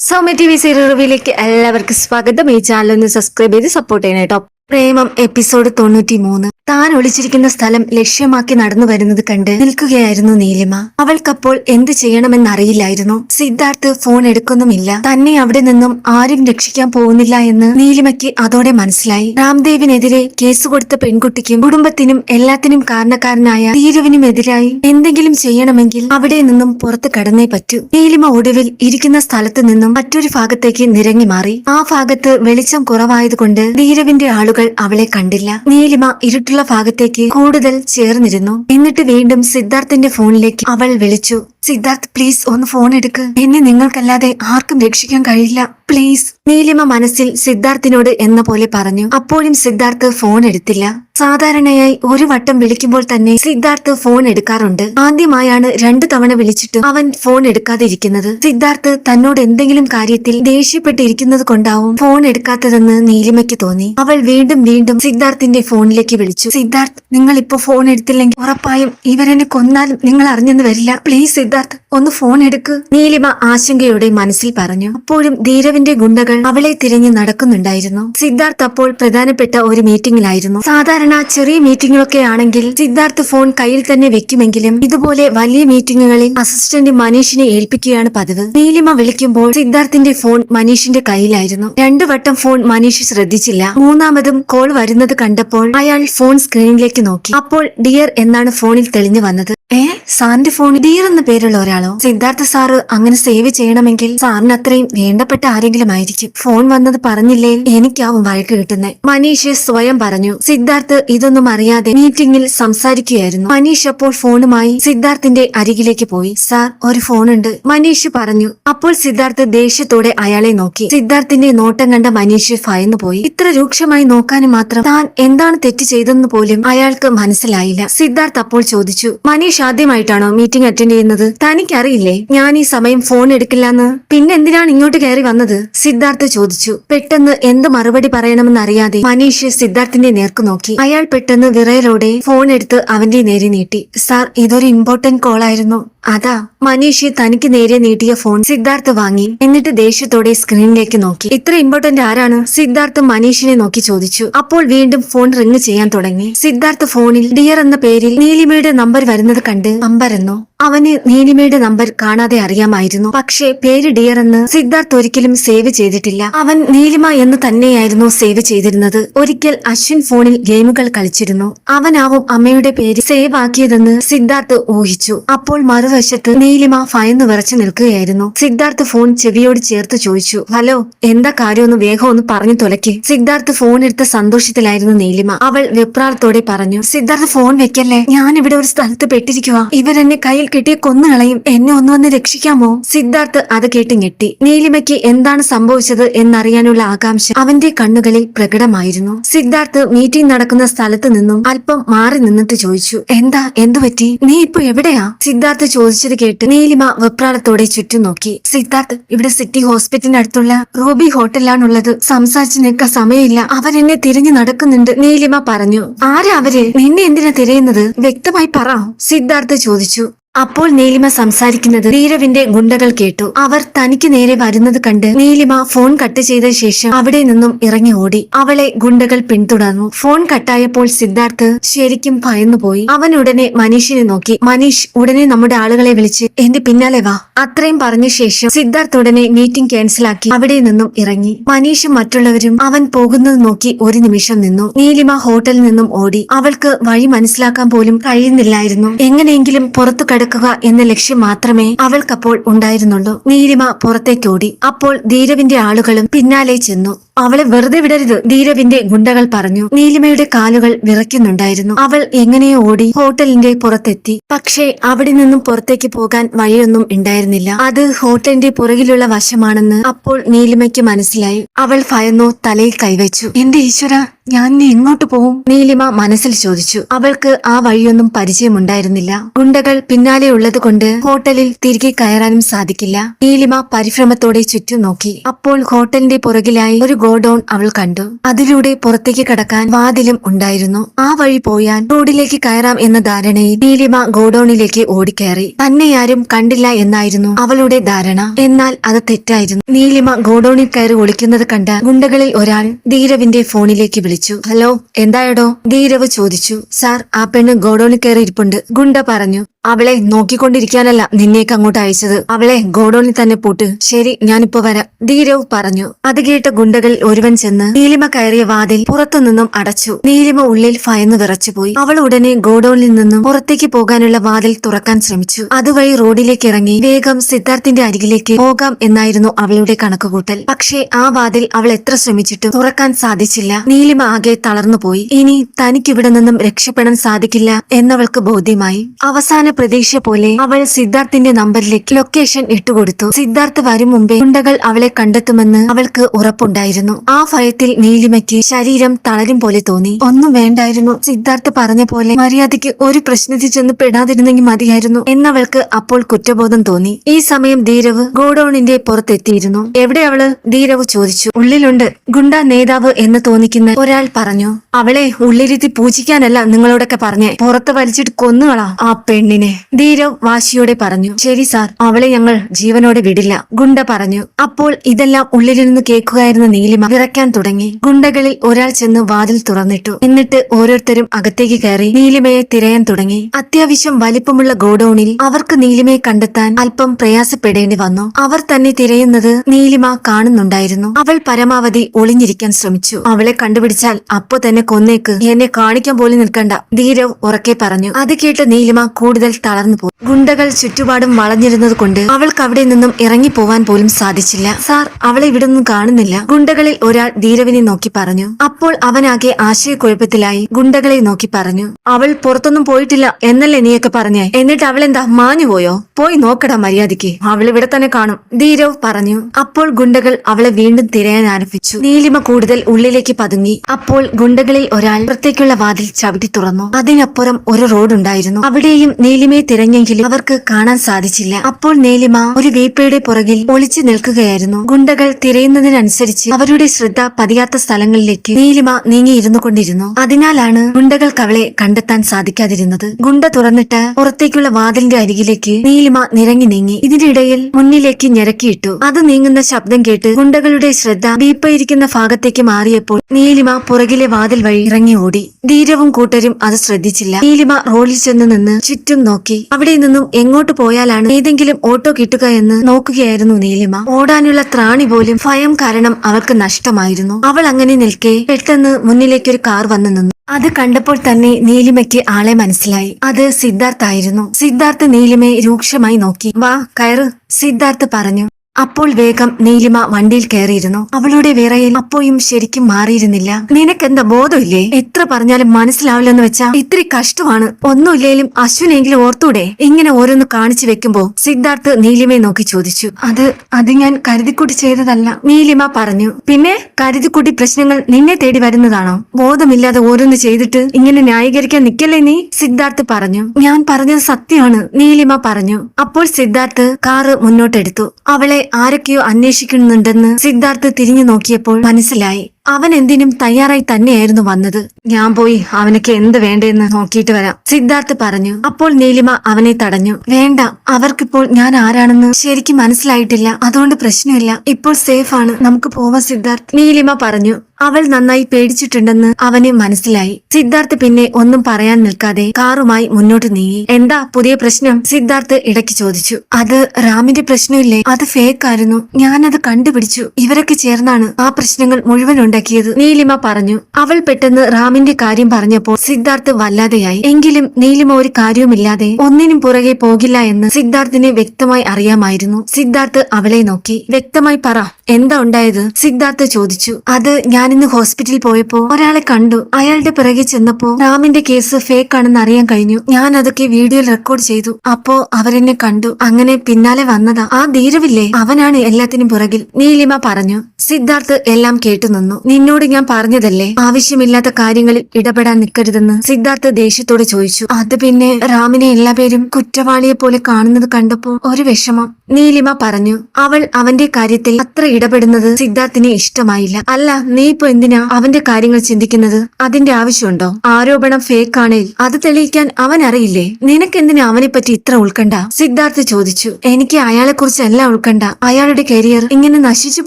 Soumya T V serial റിവ്യൂലേക്ക് എല്ലാവർക്കും സ്വാഗതം. ഈ ചാനൽ ഒന്ന് സബ്സ്ക്രൈബ് ചെയ്ത് സപ്പോർട്ട് ചെയ്യണം കേട്ടോ. പ്രേമം എപ്പിസോഡ് തൊണ്ണൂറ്റി മൂന്ന് താൻ ഒളിച്ചിരിക്കുന്ന സ്ഥലം ലക്ഷ്യമാക്കി നടന്നു വരുന്നത് കണ്ട് നിൽക്കുകയായിരുന്നു നീലിമ. അവൾക്കപ്പോൾ എന്ത് ചെയ്യണമെന്നറിയില്ലായിരുന്നു. സിദ്ധാർത്ഥ് ഫോൺ എടുക്കുന്നുമില്ല. തന്നെ അവിടെ നിന്നും ആരും രക്ഷിക്കാൻ പോകുന്നില്ല എന്ന് നീലിമയ്ക്ക് അതോടെ മനസ്സിലായി. രാംദേവിനെതിരെ കേസ് കൊടുത്ത പെൺകുട്ടിക്കും കുടുംബത്തിനും എല്ലാത്തിനും കാരണക്കാരനായ ധീരുവിനുമെതിരായി എന്തെങ്കിലും ചെയ്യണമെങ്കിൽ അവിടെ നിന്നും പുറത്ത് കടന്നേ പറ്റൂ. നീലിമ ഒടുവിൽ ഇരിക്കുന്ന സ്ഥലത്ത് നിന്നും മറ്റൊരു ഭാഗത്തേക്ക് നിരങ്ങി മാറി. ആ ഭാഗത്ത് വെളിച്ചം കുറവായതുകൊണ്ട് ധീരവിന്റെ ആളുകൾ അവളെ കണ്ടില്ല. നീലിമ ഇരുട്ടുള്ള ഭാഗത്തേക്ക് കൂടുതൽ ചേർന്നിരുന്നു. എന്നിട്ട് വീണ്ടും സിദ്ധാർത്ഥിന്റെ ഫോണിലേക്ക് അവൾ വിളിച്ചു. സിദ്ധാർത്ഥ് പ്ലീസ് ഒന്ന് ഫോൺ എടുക്ക്. എന്നെ നിങ്ങൾക്കല്ലാതെ ആർക്കും രക്ഷിക്കാൻ കഴിയില്ല. പ്ലീസ് നീലിമ മനസ്സിൽ സിദ്ധാർത്ഥിനോട് എന്ന പോലെ പറഞ്ഞു. അപ്പോഴും സിദ്ധാർത്ഥ് ഫോൺ എടുത്തില്ല. സാധാരണയായി ഒരു വട്ടം വിളിക്കുമ്പോൾ തന്നെ സിദ്ധാർത്ഥ് ഫോൺ എടുക്കാറുണ്ട്. ആദ്യമായാണ് രണ്ടു തവണ വിളിച്ചിട്ട് അവൻ ഫോൺ എടുക്കാതിരിക്കുന്നത്. സിദ്ധാർത്ഥ് തന്നോട് എന്തെങ്കിലും കാര്യത്തിൽ ദേഷ്യപ്പെട്ടിരിക്കുന്നത് കൊണ്ടാവും ഫോൺ എടുക്കാത്തതെന്ന് നീലിമയ്ക്ക് തോന്നി. അവൾ വീണ്ടും വീണ്ടും സിദ്ധാർത്ഥിന്റെ ഫോണിലേക്ക് വിളിച്ചു. സിദ്ധാർത്ഥ് നിങ്ങൾ ഇപ്പൊ ഫോൺ എടുത്തില്ലെങ്കിൽ ഉറപ്പായും ഇവരെന്നെ കൊന്നാലും നിങ്ങൾ അറിഞ്ഞെന്ന് വരില്ല. പ്ലീസ് സിദ്ധാർത്ഥ് ഒന്ന് ഫോൺ എടുക്ക്. നീലിമ ആശങ്കയോടെ മനസ്സിൽ പറഞ്ഞു. അപ്പോഴും ധീരവിന്റെ ഗുണ്ടകൾ അവളെ തിരഞ്ഞു നടക്കുന്നുണ്ടായിരുന്നു. സിദ്ധാർത്ഥ് അപ്പോൾ പ്രധാനപ്പെട്ട ഒരു മീറ്റിംഗിലായിരുന്നു. സാധാരണ ചെറിയ മീറ്റിംഗുകളൊക്കെ ആണെങ്കിൽ സിദ്ധാർത്ഥ് ഫോൺ കയ്യിൽ തന്നെ വെക്കുമെങ്കിലും ഇതുപോലെ വലിയ മീറ്റിംഗുകളിൽ അസിസ്റ്റന്റ് മനീഷിനെ ഏൽപ്പിക്കുകയാണ് പതിവ്. നീലിമ വിളിക്കുമ്പോൾ സിദ്ധാർത്ഥിന്റെ ഫോൺ മനീഷിന്റെ കയ്യിലായിരുന്നു. രണ്ടു വട്ടം ഫോൺ മനീഷ് ശ്രദ്ധിച്ചില്ല. മൂന്നാമതും കോൾ വരുന്നത് കണ്ടപ്പോൾ അയാൾ ഫോൺ സ്ക്രീനിലേക്ക് നോക്കി. അപ്പോൾ ഡിയർ എന്നാണ് ഫോണിൽ തെളിഞ്ഞു വന്നത്. ഏ? സാറിന്റെ ഫോൺ ഡിയർ എന്ന പേരുള്ള ഒരാളോ? സിദ്ധാർത്ഥ സാറ് അങ്ങനെ സേവ് ചെയ്യണമെങ്കിൽ സാറിന് അത്രയും വേണ്ടപ്പെട്ട ആരെങ്കിലും ആയിരിക്കും ഫോൺ വന്നത് പറഞ്ഞില്ലേ? എനിക്കാവും വഴക്ക് കിട്ടുന്നത് മനീഷ് സ്വയം പറഞ്ഞു സിദ്ധാർത്ഥ് ഇതൊന്നും അറിയാതെ മീറ്റിംഗിൽ സംസാരിക്കുകയായിരുന്നു. മനീഷ് അപ്പോൾ ഫോണുമായി സിദ്ധാർത്ഥിന്റെ അരികിലേക്ക് പോയി. സാർ ഒരു ഫോണുണ്ട് മനീഷ് പറഞ്ഞു. അപ്പോൾ സിദ്ധാർത്ഥ് ദേഷ്യത്തോടെ അയാളെ നോക്കി. സിദ്ധാർത്ഥിന്റെ നോട്ടം കണ്ട മനീഷ് ഭയന്നു പോയി. ഇത്ര രൂക്ഷമായി നോക്കാനും മാത്രം താൻ എന്താണ് തെറ്റ് ചെയ്തെന്ന് പോലും അയാൾക്ക് മനസ്സിലായില്ല. സിദ്ധാർത്ഥ് അപ്പോൾ ചോദിച്ചു മനീഷ് ആദ്യമായിട്ടാണോ മീറ്റിംഗ് അറ്റൻഡ് ചെയ്യുന്നത്? തനിക്കറിയില്ലേ ഞാൻ ഈ സമയം ഫോൺ എടുക്കില്ലെന്ന്? പിന്നെ എന്തിനാണ് ഇങ്ങോട്ട് കയറി വന്നത്? സിദ്ധാർത്ഥ് ചോദിച്ചു. പെട്ടെന്ന് എന്ത് മറുപടി പറയണമെന്ന് അറിയാതെ മനീഷ് സിദ്ധാർത്ഥിന്റെ നേർക്ക് നോക്കി. അയാൾ പെട്ടെന്ന് വിറയലോടെ ഫോൺ എടുത്ത് അവന്റെ നേരെ നീട്ടി. സാർ ഇതൊരു ഇമ്പോർട്ടന്റ് കോൾ ആയിരുന്നു. അതാ മനീഷി തനിക്ക് നേരെ നീട്ടിയ ഫോൺ സിദ്ധാർത്ഥ് വാങ്ങി. എന്നിട്ട് ദേഷ്യത്തോടെ സ്ക്രീനിലേക്ക് നോക്കി. ഇത്ര ഇമ്പോർട്ടന്റ് ആരാണ്? സിദ്ധാർത്ഥ് മനീഷിനെ നോക്കി ചോദിച്ചു. അപ്പോൾ വീണ്ടും ഫോൺ റിങ് ചെയ്യാൻ തുടങ്ങി. സിദ്ധാർത്ഥ് ഫോണിൽ ഡിയർ എന്ന പേരിൽ നീലിമയുടെ നമ്പർ വരുന്നത് കണ്ട് അമ്പരന്നു അവന് നീലിമയുടെ നമ്പർ കാണാതെ അറിയാമായിരുന്നു. പക്ഷേ പേര് ഡിയർ എന്ന് സിദ്ധാർത്ഥ് ഒരിക്കലും സേവ് ചെയ്തിട്ടില്ല. അവൻ നീലിമ എന്ന് തന്നെയായിരുന്നു സേവ് ചെയ്തിരുന്നത്. ഒരിക്കൽ അശ്വിൻ ഫോണിൽ ഗെയിമുകൾ കളിച്ചിരുന്നു. അവനാവും അമ്മയുടെ പേര് സേവ് ആക്കിയതെന്ന് സിദ്ധാർത്ഥ് ഊഹിച്ചു. അപ്പോൾ മറുവശത്ത് നീലിമ ഭയന്ന് വിറച്ചു നിൽക്കുകയായിരുന്നു. സിദ്ധാർത്ഥ് ഫോൺ ചെവിയോട് ചേർത്ത് ചോദിച്ചു ഹലോ എന്താ കാര്യമൊന്ന് വേഗം ഒന്ന് പറഞ്ഞു തുലക്കി സിദ്ധാർത്ഥ് ഫോൺ എടുത്ത സന്തോഷത്തിലായിരുന്നു നീലിമ. അവൾ വെപ്രാളത്തോടെ പറഞ്ഞു സിദ്ധാർത്ഥ് ഫോൺ വെക്കല്ലേ? ഞാൻ ഇവിടെ ഒരു സ്ഥലത്ത് പെട്ടിരിക്കുക ഇവരെന്നെ കയ്യിൽ കിട്ടിയ കൊന്നുകളയും എന്നെ ഒന്ന് വന്ന് രക്ഷിക്കാമോ? സിദ്ധാർത്ഥ് അത് കേട്ട് ഞെട്ടി. നീലിമയ്ക്ക് എന്താണ് സംഭവിച്ചത് എന്നറിയാനുള്ള ആകാംക്ഷ അവന്റെ കണ്ണുകളിൽ പ്രകടമായിരുന്നു. സിദ്ധാർത്ഥ് മീറ്റിംഗ് നടക്കുന്ന സ്ഥലത്ത് നിന്നും അല്പം മാറി നിന്നിട്ട് ചോദിച്ചു എന്താ? എന്തു പറ്റി നീ ഇപ്പൊ എവിടെയാ? സിദ്ധാർത്ഥ് ചോദിച്ചത് കേട്ട് നീലിമ വെപ്രാളത്തോടെ ചുറ്റും നോക്കി. സിദ്ധാർത്ഥ് ഇവിടെ സിറ്റി ഹോസ്പിറ്റലിന്റെ അടുത്തുള്ള റൂബി ഹോട്ടലിലാണുള്ളത്. സംസാരിച്ചു നിൽക്കാൻ സമയമില്ല. അവരെന്നെ തിരിഞ്ഞു നടക്കുന്നുണ്ട്. നീലിമ പറഞ്ഞു ആരാ അവർ? നിന്നെ എന്തിനാ തിരയുന്നത്? വ്യക്തമായി പറ സിദ്ധാർത്ഥ് ചോദിച്ചു. അപ്പോൾ നീലിമ സംസാരിക്കുന്നത് നീരവിന്റെ ഗുണ്ടകൾ കേട്ടു. അവർ തനിക്ക് നേരെ വരുന്നത് കണ്ട് നീലിമ ഫോൺ കട്ട് ചെയ്ത ശേഷം അവിടെ നിന്നും ഇറങ്ങി ഓടി. അവളെ ഗുണ്ടകൾ പിന്തുടർന്നു. ഫോൺ കട്ടായപ്പോൾ സിദ്ധാർത്ഥ് ശരിക്കും ഭയന്നുപോയി അവൻ ഉടനെ മനീഷിനെ നോക്കി. മനീഷ് ഉടനെ നമ്മുടെ ആളുകളെ വിളിച്ച് എന്റെ പിന്നാലെ വാ. അത്രയും പറഞ്ഞ ശേഷം സിദ്ധാർത്ഥ് ഉടനെ മീറ്റിംഗ് ക്യാൻസലാക്കി അവിടെ നിന്നും ഇറങ്ങി. മനീഷും മറ്റുള്ളവരും അവൻ പോകുന്നത് നോക്കി ഒരു നിമിഷം നിന്നു. നീലിമ ഹോട്ടലിൽ നിന്നും ഓടി. അവൾക്ക് വഴി മനസ്സിലാക്കാൻ പോലും കഴിയുന്നില്ലായിരുന്നു. എങ്ങനെയെങ്കിലും പുറത്തു കടക്കുക എന്ന ലക്ഷ്യം മാത്രമേ അവൾക്കപ്പോൾ ഉണ്ടായിരുന്നുള്ളൂ. നീലിമ പുറത്തേക്കോടി അപ്പോൾ ധീരവിന്റെ ആളുകളും പിന്നാലെ ചെന്നു. അവളെ വെറുതെ വിടരുത്. ധീരവിന്റെ ഗുണ്ടകൾ പറഞ്ഞു. നീലിമയുടെ കാലുകൾ വിറയ്ക്കുന്നുണ്ടായിരുന്നു. അവൾ എങ്ങനെയോ ഓടി ഹോട്ടലിന്റെ പുറത്തെത്തി. പക്ഷേ അവിടെ നിന്നും പുറത്തേക്ക് പോകാൻ വഴിയൊന്നും ഉണ്ടായിരുന്നില്ല. അത് ഹോട്ടലിന്റെ പുറകിലുള്ള വശമാണെന്ന് അപ്പോൾ നീലിമയ്ക്ക് മനസ്സിലായി. അവൾ ഭയന്നോ തലയിൽ കൈവച്ചു. എന്റെ ഈശ്വര ഞാൻ എങ്ങോട്ട് പോവും? നീലിമ മനസ്സിൽ ചോദിച്ചു. അവൾക്ക് ആ വഴിയൊന്നും പരിചയമുണ്ടായിരുന്നില്ല. ഗുണ്ടകൾ പിന്നാലെ ഉള്ളത് കൊണ്ട് ഹോട്ടലിൽ തിരികെ കയറാനും സാധിക്കില്ല. നീലിമ പരിഭ്രമത്തോടെ ചുറ്റും നോക്കി. അപ്പോൾ ഹോട്ടലിന്റെ പുറകിലായി ഒരു ഗോഡൌൺ അവൾ കണ്ടു. അതിലൂടെ പുറത്തേക്ക് കടക്കാൻ വാതിലും ഉണ്ടായിരുന്നു. ആ വഴി പോയാൽ റോഡിലേക്ക് കയറാം എന്ന ധാരണയിൽ നീലിമ ഗോഡൌണിലേക്ക് ഓടിക്കയറി. തന്നെ ആരും കണ്ടില്ല എന്നായിരുന്നു അവളുടെ ധാരണ. എന്നാൽ അത് തെറ്റായിരുന്നു. നീലിമ ഗോഡൌണിൽ കയറി ഒളിക്കുന്നത് കണ്ട ഗുണ്ടകളിൽ ഒരാൾ ധീരവിന്റെ ഫോണിലേക്ക് വിളിച്ചു. ഹലോ എന്തായടോ? ധീരവ് ചോദിച്ചു. സാർ ആ പെണ്ണ് ഗോഡൌണിൽ കയറി ഇരിപ്പുണ്ട് ഗുണ്ട പറഞ്ഞു. അവളെ നോക്കിക്കൊണ്ടിരിക്കാനല്ല നിന്നേക്ക് അങ്ങോട്ട് അയച്ചത്. അവളെ ഗോഡോണിൽ തന്നെ പൂട്ട്. ശരി ഞാനിപ്പോ വരാം. ധീരവ് പറഞ്ഞു. അത് കേട്ട ഗുണ്ടകൾ ഒരുവൻ ചെന്ന് നീലിമ കയറിയ വാതിൽ പുറത്തുനിന്നും അടച്ചു. നീലിമ ഉള്ളിൽ ഭയന്ന് വിറച്ചുപോയി. അവൾ ഉടനെ ഗോഡോണിൽ നിന്നും പുറത്തേക്ക് പോകാനുള്ള വാതിൽ തുറക്കാൻ ശ്രമിച്ചു. അതുവഴി റോഡിലേക്ക് ഇറങ്ങി വേഗം സിദ്ധാർത്ഥിന്റെ അരികിലേക്ക് പോകാം എന്നായിരുന്നു അവളുടെ കണക്കുകൂട്ടൽ. പക്ഷേ ആ വാതിൽ അവൾ എത്ര ശ്രമിച്ചിട്ടും തുറക്കാൻ സാധിച്ചില്ല. നീലിമ ആകെ തളർന്നുപോയി. ഇനി തനിക്കിവിടെ നിന്നും രക്ഷപ്പെടാൻ സാധിക്കില്ല എന്നവൾക്ക് ബോധ്യമായി. അവസാന പ്രതീക്ഷ പോലെ അവൾ സിദ്ധാർത്ഥിന്റെ നമ്പറിലേക്ക് ലൊക്കേഷൻ ഇട്ടുകൊടുത്തു. സിദ്ധാർത്ഥ് വരും മുമ്പേ ഗുണ്ടകൾ അവളെ കണ്ടെത്തുമെന്ന് അവൾക്ക് ഉറപ്പുണ്ടായിരുന്നു. ആ ഭയത്തിൽ നീലിമയ്ക്ക് ശരീരം തളരും പോലെ തോന്നി. ഒന്നും വേണ്ടായിരുന്നു സിദ്ധാർത്ഥ് പറഞ്ഞ പോലെ മര്യാദയ്ക്ക് ഒരു പ്രശ്നത്തിൽ ചെന്ന് പെടാതിരുന്നെങ്കിൽ മതിയായിരുന്നു എന്നവൾക്ക് അപ്പോൾ കുറ്റബോധം തോന്നി. ഈ സമയം ധീരവ് ഗോഡൌണിന്റെ പുറത്തെത്തിയിരുന്നു. എവിടെ അവൾ? ധീരവ് ചോദിച്ചു. ഉള്ളിലുണ്ട് ഗുണ്ട നേതാവ് എന്ന് തോന്നിക്കുന്ന ഒരാൾ പറഞ്ഞു. അവളെ ഉള്ളിരുത്തി പൂജിക്കാനല്ല നിങ്ങളോടൊക്കെ പറഞ്ഞേ. പുറത്ത് വലിച്ചിട്ട് കൊന്നുകളാ. ആ പെണ്ണിനെ ധീരവ് വാശിയോടെ പറഞ്ഞു ശരി സാർ അവളെ ഞങ്ങൾ ജീവനോടെ വിടില്ല ഗുണ്ട പറഞ്ഞു. അപ്പോൾ ഇതെല്ലാം ഉള്ളിലിരുന്ന് കേൾക്കുകയായിരുന്ന നീലിമ വിറയ്ക്കാൻ തുടങ്ങി. ഗുണ്ടകളിൽ ഒരാൾ ചെന്ന് വാതിൽ തുറന്നിട്ടു. എന്നിട്ട് ഓരോരുത്തരും അകത്തേക്ക് കയറി നീലിമയെ തിരയാൻ തുടങ്ങി. അത്യാവശ്യം വലിപ്പമുള്ള ഗോഡൌണിൽ അവർക്ക് നീലിമയെ കണ്ടെത്താൻ അല്പം പ്രയാസപ്പെടേണ്ടി വന്നു. അവർ തന്നെ തിരയുന്നത് നീലിമ കാണുന്നുണ്ടായിരുന്നു. അവൾ പരമാവധി ഒളിഞ്ഞിരിക്കാൻ ശ്രമിച്ചു. അവളെ കണ്ടുപിടിച്ചാൽ അപ്പൊ തന്നെ കൊന്നേക്ക്. എന്നെ കാണിക്കാൻ പോലും നിൽക്കണ്ട ധീരവ് ഉറക്കെ പറഞ്ഞു. അത് കേട്ട് നീലിമ കൂടുതൽ തളർന്നു പോയി ഗുണ്ടകൾ ചുറ്റുപാടും വളഞ്ഞിരുന്നത് കൊണ്ട് അവൾക്ക് അവിടെ നിന്നും ഇറങ്ങി പോവാൻ പോലും സാധിച്ചില്ല. സാർ അവളെ ഇവിടെ നിന്നും കാണുന്നില്ല. ഗുണ്ടകളിൽ ഒരാൾ ധീരവിനെ നോക്കി പറഞ്ഞു. അപ്പോൾ അവനാകെ ആശയക്കുഴപ്പത്തിലായി ഗുണ്ടകളെ നോക്കി പറഞ്ഞു. അവൾ പുറത്തൊന്നും പോയിട്ടില്ല എന്നല്ലേ നീയൊക്കെ പറഞ്ഞേ? എന്നിട്ട് അവളെന്താ മാഞ്ഞു പോയോ? പോയി നോക്കടാ മര്യാദയ്ക്ക്. അവൾ ഇവിടെ തന്നെ കാണും ധീരവ് പറഞ്ഞു. അപ്പോൾ ഗുണ്ടകൾ അവളെ വീണ്ടും തിരയാൻ ആരംഭിച്ചു. നീലിമ കൂടുതൽ ഉള്ളിലേക്ക് പതുങ്ങി. അപ്പോൾ ഗുണ്ടകളിൽ ഒരാൾ പുറത്തേക്കുള്ള വാതിൽ ചവിട്ടി തുറന്നു. അതിനപ്പുറം ഒരു റോഡ് ഉണ്ടായിരുന്നു അവിടെയും നീലിമയെ തിരഞ്ഞെങ്കിലും അവർക്ക് കാണാൻ സാധിച്ചില്ല. അപ്പോൾ നീലിമ ഒരു വീപ്പയുടെ പുറകിൽ ഒളിച്ചു നിൽക്കുകയായിരുന്നു. ഗുണ്ടകൾ തിരയുന്നതിനനുസരിച്ച് അവരുടെ ശ്രദ്ധ പതിയാത്ത സ്ഥലങ്ങളിലേക്ക് നീലിമ നീങ്ങിയിരുന്നു കൊണ്ടിരുന്നു. അതിനാലാണ് ഗുണ്ടകൾക്ക് അവളെ കണ്ടെത്താൻ സാധിക്കാതിരുന്നത്. ഗുണ്ട തുറന്നിട്ട് പുറത്തേക്കുള്ള വാതിലിന്റെ അരികിലേക്ക് നീലിമ നിരങ്ങി നീങ്ങി. ഇതിനിടയിൽ മുന്നിലേക്ക് ഞെരക്കിയിട്ടു. അത് നീങ്ങുന്ന ശബ്ദം കേട്ട് ഗുണ്ടകളുടെ ശ്രദ്ധ വീപ്പയിരിക്കുന്ന ഭാഗത്തേക്ക് മാറിയപ്പോൾ നീലിമ പുറകിലെ വാതിൽ വഴി ഇറങ്ങി ഓടി. ധീരവും കൂട്ടരും അത് ശ്രദ്ധിച്ചില്ല. നീലിമ റോഡിൽ ചെന്ന് നിന്ന് ചുറ്റും നോക്കി. അവിടെ നിന്നും എങ്ങോട്ട് പോയാലാണ് ഏതെങ്കിലും ഓട്ടോ കിട്ടുക എന്ന് നോക്കുകയായിരുന്നു നീലിമ. ഓടാനുള്ള ത്രാണി പോലും ഭയം കാരണം അവൾക്ക് നഷ്ടമായിരുന്നു. അവൾ അങ്ങനെ നിൽക്കെ പെട്ടെന്ന് മുന്നിലേക്ക് ഒരു കാർ വന്നു നിന്നു. അത് കണ്ടപ്പോൾ തന്നെ നീലിമയ്ക്ക് ആളെ മനസ്സിലായി. അത് സിദ്ധാർത്ഥ് ആയിരുന്നു. സിദ്ധാർത്ഥ് നീലിമയെ രൂക്ഷമായി നോക്കി. വാ കയറ് സിദ്ധാർത്ഥ് പറഞ്ഞു. അപ്പോൾ വേഗം നീലിമ വണ്ടിയിൽ കയറിയിരുന്നു. അവളുടെ വിറയിൽ അപ്പോയും ശരിക്കും മാറിയിരുന്നില്ല. നിനക്കെന്താ ബോധമില്ലേ? എത്ര പറഞ്ഞാലും മനസ്സിലാവില്ലെന്ന് വെച്ചാ ഇത്തിരി കഷ്ടമാണ്. ഒന്നുമില്ലേലും അശ്വിനെങ്കിലും ഓർത്തൂടെ? ഇങ്ങനെ ഓരോന്ന് കാണിച്ചു വെക്കുമ്പോ സിദ്ധാർത്ഥ് നീലിമയെ നോക്കി ചോദിച്ചു. അത് അത് ഞാൻ കരുതിക്കുട്ടി ചെയ്തതല്ല. നീലിമ പറഞ്ഞു. പിന്നെ? കരുതിക്കുട്ടി പ്രശ്നങ്ങൾ നിന്നെ തേടി വരുന്നതാണോ? ബോധമില്ലാതെ ഓരോന്ന് ചെയ്തിട്ട് ഇങ്ങനെ ന്യായീകരിക്കാൻ നിക്കല്ലേ നീ? സിദ്ധാർത്ഥ് പറഞ്ഞു. ഞാൻ പറഞ്ഞത് സത്യമാണ് നീലിമ പറഞ്ഞു. അപ്പോൾ സിദ്ധാർത്ഥ് കാറ് മുന്നോട്ടെടുത്തു. അവളെ ആരൊക്കെയോ അന്വേഷിക്കുന്നുണ്ടെന്ന് സിദ്ധാർത്ഥ് തിരിഞ്ഞു നോക്കിയപ്പോൾ മനസ്സിലായി. അവൻ എന്തിനും തയ്യാറായി തന്നെയായിരുന്നു വന്നത്. ഞാൻ പോയി അവനക്ക് എന്ത് വേണ്ടെന്ന് നോക്കിയിട്ട് വരാം സിദ്ധാർത്ഥ് പറഞ്ഞു. അപ്പോൾ നീലിമ അവനെ തടഞ്ഞു. വേണ്ട അവർക്കിപ്പോൾ ഞാൻ ആരാണെന്ന് ശരിക്കും മനസ്സിലായിട്ടില്ല. അതുകൊണ്ട് പ്രശ്നമില്ല. ഇപ്പോൾ സേഫ് ആണ്. നമുക്ക് പോവാം സിദ്ധാർത്ഥ്. നീലിമ പറഞ്ഞു. അവൾ നന്നായി പേടിച്ചിട്ടുണ്ടെന്ന് അവന് മനസ്സിലായി. സിദ്ധാർത്ഥ് പിന്നെ ഒന്നും പറയാൻ നിൽക്കാതെ കാറുമായി മുന്നോട്ട് നീങ്ങി. എന്താ പുതിയ പ്രശ്നം? സിദ്ധാർത്ഥ് ഇടയ്ക്ക് ചോദിച്ചു. അത് റാമിന്റെ പ്രശ്നമില്ലേ? അത് ഫേക്ക് ആയിരുന്നു. ഞാനത് കണ്ടുപിടിച്ചു. ഇവരൊക്കെ ചേർന്നാണ് ആ പ്രശ്നങ്ങൾ മുഴുവൻ ഉണ്ടാക്കിയത് നീലിമ പറഞ്ഞു അവൾ പെട്ടെന്ന് റാമിന്റെ കാര്യം പറഞ്ഞപ്പോൾ സിദ്ധാർത്ഥ് വല്ലാതെയായി. എങ്കിലും നീലിമ ഒരു കാര്യവുമില്ലാതെ ഒന്നിനും പുറകെ പോകില്ല എന്ന് സിദ്ധാർത്ഥിന് വ്യക്തമായി അറിയാമായിരുന്നു. സിദ്ധാർത്ഥ് അവളെ നോക്കി. വ്യക്തമായി പറ എന്താ ഉണ്ടായത്? സിദ്ധാർത്ഥ് ചോദിച്ചു അത് ഞാനിന്ന് ഹോസ്പിറ്റലിൽ പോയപ്പോ ഒരാളെ കണ്ടു. അയാളുടെ പിറകെ ചെന്നപ്പോ റാമിന്റെ കേസ് ഫേക്ക് ആണെന്ന് അറിയാൻ കഴിഞ്ഞു. ഞാൻ അതൊക്കെ വീഡിയോയിൽ റെക്കോർഡ് ചെയ്തു. അപ്പോ അവരെന്നെ കണ്ടു. അങ്ങനെ പിന്നാലെ വന്നതാ. ആ ധീരവില്ലേ? അവനാണ് എല്ലാത്തിനും പുറകിൽ. നീലിമ പറഞ്ഞു സിദ്ധാർത്ഥ് എല്ലാം കേട്ടു നിന്നു. നിന്നോട് ഞാൻ പറഞ്ഞതല്ലേ? ആവശ്യമില്ലാത്ത കാര്യങ്ങളിൽ ഇടപെടാൻ നിൽക്കരുതെന്ന് സിദ്ധാർത്ഥ് ദേഷ്യത്തോടെ ചോദിച്ചു. അത് പിന്നെ റാമിനെ എല്ലാ പേരും കുറ്റവാളിയെ പോലെ കാണുന്നത് കണ്ടപ്പോ ഒരു വിഷമം നീലിമ പറഞ്ഞു. അവൾ അവന്റെ കാര്യത്തിൽ അത്ര ഇടപെടുന്നത് സിദ്ധാർത്ഥിന് ഇഷ്ടമായില്ല. അല്ല നീ ഇപ്പൊ എന്തിനാ അവന്റെ കാര്യങ്ങൾ ചിന്തിക്കുന്നത്? അതിന്റെ ആവശ്യമുണ്ടോ? ആരോപണം ഫേക്ക് ആണേൽ അത് തെളിയിക്കാൻ അവൻ അറിയില്ലേ? നിനക്കെന്തിനാ അവനെ പറ്റി ഇത്ര ഉൾക്കണ്ട സിദ്ധാർത്ഥ് ചോദിച്ചു. എനിക്ക് അയാളെ കുറിച്ചല്ല ഉൾക്കണ്ട അയാളുടെ കരിയർ ഇങ്ങനെ നശിച്ചു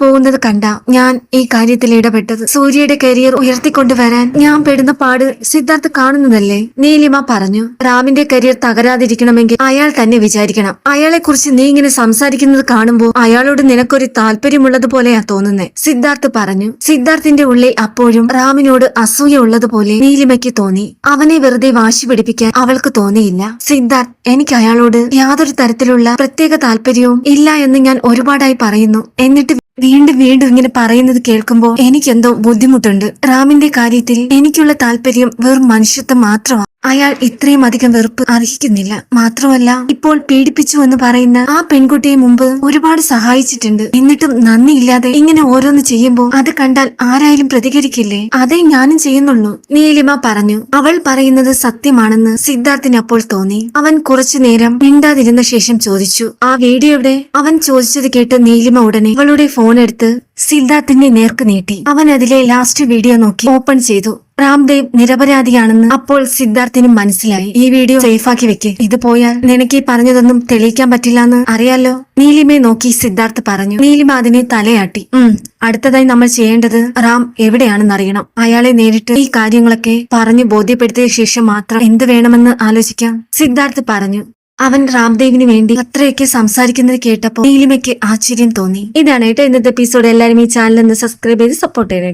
പോകുന്നത് കണ്ട ഞാൻ ഈ കാര്യത്തിൽ ഇടപെട്ടത്. സൂര്യയുടെ കരിയർ ഉയർത്തിക്കൊണ്ടുവരാൻ ഞാൻ പെടുന്ന പാട് സിദ്ധാർത്ഥ് കാണുന്നതല്ലേ? നീലിമ പറഞ്ഞു. റാമിന്റെ കരിയർ തകരാതിരിക്കണമെങ്കിൽ അയാൾ തന്നെ വിചാരിക്കണം. അയാളെ കുറിച്ച് നീ ഇങ്ങനെ സംസാരിക്കുന്നത് കാണുമ്പോൾ അയാളോട് നിനക്കൊരു താല്പര്യമുള്ളത് പോലെയാ തോന്നുന്നേ. സിദ്ധാർത്ഥ് പറഞ്ഞു. സിദ്ധാർത്ഥിന്റെ ഉള്ളിൽ അപ്പോഴും റാമിനോട് അസൂയ ഉള്ളതുപോലെ നീലിമയ്ക്ക് തോന്നി. അവനെ വെറുതെ വാശി പിടിപ്പിക്കാൻ അവൾക്ക് തോന്നിയില്ല. സിദ്ധാർത്ഥ് എനിക്ക് അയാളോട് യാതൊരു തരത്തിലുള്ള പ്രത്യേക താല്പര്യവും ഇല്ല എന്ന് ഞാൻ ഒരുപാടായി പറയുന്നു. എന്നിട്ട് വീണ്ടും വീണ്ടും ഇങ്ങനെ പറയുന്നത് കേൾക്കുമ്പോൾ എനിക്കെന്തോ ബുദ്ധിമുട്ടുണ്ട്. റാമിന്റെ കാര്യത്തിൽ എനിക്കുള്ള താല്പര്യം വെറും മനുഷ്യത്വം മാത്രമാണ്. അയാൾ ഇത്രയും അധികം വെറുപ്പ് അർഹിക്കുന്നില്ല. മാത്രമല്ല ഇപ്പോൾ പീഡിപ്പിച്ചു എന്ന് പറയുന്ന ആ പെൺകുട്ടിയെ മുമ്പ് ഒരുപാട് സഹായിച്ചിട്ടുണ്ട്. എന്നിട്ടും നന്ദിയില്ലാതെ ഇങ്ങനെ ഓരോന്ന് ചെയ്യുമ്പോൾ അത് കണ്ടാൽ ആരായാലും പ്രതികരിക്കില്ലേ? അതേ ഞാനും ചെയ്യുന്നുള്ളൂ നീലിമ പറഞ്ഞു. അവൾ പറയുന്നത് സത്യമാണെന്ന് സിദ്ധാർത്ഥിന് അപ്പോൾ തോന്നി. അവൻ കുറച്ചു നേരം മിണ്ടാതിരുന്ന ശേഷം ചോദിച്ചു ആ വീഡിയോയുടെ? അവൻ ചോദിച്ചത് കേട്ട് നീലിമ ഉടനെ അവളുടെ ഫോൺ എടുത്ത് സിദ്ധാർത്ഥിന്റെ നേർക്ക് നീട്ടി. അവൻ അതിലെ ലാസ്റ്റ് വീഡിയോ നോക്കി ഓപ്പൺ ചെയ്തു. രാംദേവ് നിരപരാധിയാണെന്ന് അപ്പോൾ സിദ്ധാർത്ഥിന് മനസ്സിലായി. ഈ വീഡിയോ സേഫാക്കി വെക്ക്. ഇത് പോയാൽ നിനക്ക് ഈ പറഞ്ഞതൊന്നും തെളിയിക്കാൻ പറ്റില്ലെന്ന് അറിയാലോ? നീലിമയെ നോക്കി സിദ്ധാർത്ഥ് പറഞ്ഞു. നീലിമ അതിനെ തലയാട്ടി. ഉം അടുത്തതായി നമ്മൾ ചെയ്യേണ്ടത് റാം എവിടെയാണെന്ന് അറിയണം. അയാളെ നേരിട്ട് ഈ കാര്യങ്ങളൊക്കെ പറഞ്ഞു ബോധ്യപ്പെടുത്തിയ ശേഷം മാത്രം എന്ത് വേണമെന്ന് ആലോചിക്കാം. സിദ്ധാർത്ഥ് പറഞ്ഞു. അവൻ രാംദേവിന് വേണ്ടി അത്രയൊക്കെ സംസാരിക്കുന്നത് കേട്ടപ്പോൾ നീലിമയ്ക്ക് ആശ്ചര്യം തോന്നി. ഇതാണ് കേട്ടോ ഇന്നത്തെ എപ്പിസോഡ് എല്ലാവരും ഈ ചാനൽ ഒന്ന് സബ്സ്ക്രൈബ് ചെയ്ത് സപ്പോർട്ട് ചെയ്യണം